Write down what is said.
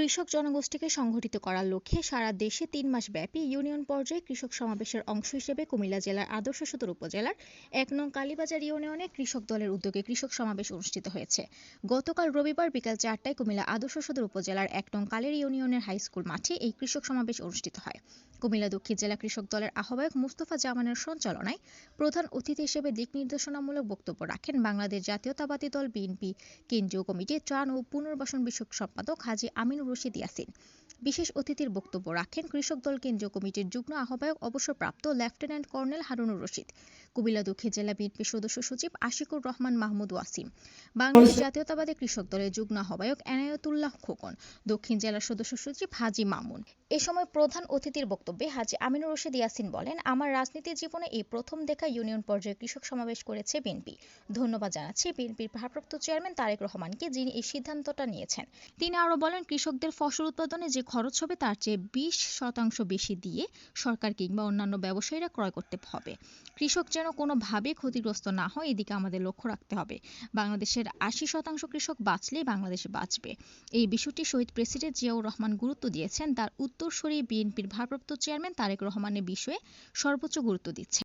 কৃষক জনগোষ্ঠীকে সংগঠিত করার লক্ষ্যে সারা দেশে তিন মাস ব্যাপী ইউনিয়ন পর্যায়ে কৃষক সমাবেশের অংশ হিসেবে কুমিল্লা জেলার আদর্শ সদর উপজেলার এক নং কালীবাজার ইউনিয়নে কৃষক দলের উদ্যোগে কৃষক সমাবেশ অনুষ্ঠিত হয়েছে। গতকাল রবিবার বিকাল চারটায় কুমিল্লা আদর্শ সদর উপজেলার এক নং কালের ইউনিয়নের হাই স্কুল মাঠে এই কৃষক সমাবেশ অনুষ্ঠিত হয়। কুমিল্লা দক্ষিণ জেলা কৃষক দলের আহ্বায়ক মুস্তফা জামানের সঞ্চালনায় প্রধান অতিথি হিসেবে দিক নির্দেশনামূলক বক্তব্য রাখেন বাংলাদেশ জাতীয়তাবাদী দল বিএনপি, কেন্দ্রীয় কমিটি ত্রাণ ও পুনর্বাসন বিষয়ক সম্পাদক হাজী আমিনুর রশিদ ইয়াসিন। বিশেষ অতিথির বক্তব্য রাখেন কৃষক দল কেন্দ্রীয় কমিটির যুগ্ম আহ্বায়ক, অবসরপ্রাপ্ত লেফটেন্যান্ট কর্নেল হারুনুর রশিদ। কুমিল্লা দক্ষিণ জেলা বিএনপির সদস্য সচিব আশিকুর রহমান মাহমুদ ওয়াসিম বাংলাদেশ জাতীয়তাবাদী কৃষক দলের যুগ্ম আহ্বায়ক এনায়েতুল্লাহ খোকন। দক্ষিণ জেলা সদস্য সচিব হাজি মামুন। এ সময় প্রধান অতিথির বক্তব্যে হাজি আমিনুর রশিদ ইয়াসিন বলেন, আমার রাজনীতি জীবনে এই প্রথম দেখা ইউনিয়ন পর্যায়ে কৃষক সমাবেশ করেছে বিএনপি। ধন্যবাদ জানাচ্ছি বিএনপির ভারপ্রাপ্ত চেয়ারম্যান তারেক রহমানকে, যিনি এই সিদ্ধান্তটা নিয়েছেন। তিনি আরও বলেন, কৃষকদের ফসল উৎপাদনে যে খরচ হবে, তার চেয়ে বিশ শতাংশ বেশি দিয়ে সরকার কিংবা অন্যান্য ব্যবসায়ীরা ক্রয় করতে হবে। কৃষক যেন কোনোভাবে ক্ষতিগ্রস্ত না হয়, এদিকে আমাদের লক্ষ্য রাখতে হবে। বাংলাদেশের আশি শতাংশ কৃষক বাঁচলেই বাংলাদেশ বাঁচবে। এই বিষয়টি শহীদ প্রেসিডেন্ট জিয়াউর রহমান গুরুত্ব দিয়েছেন। তার উত্তরসূরি বিএনপির ভারপ্রাপ্ত চেয়ারম্যান তারেক রহমানের বিষয়ে সর্বোচ্চ গুরুত্ব দিচ্ছেন।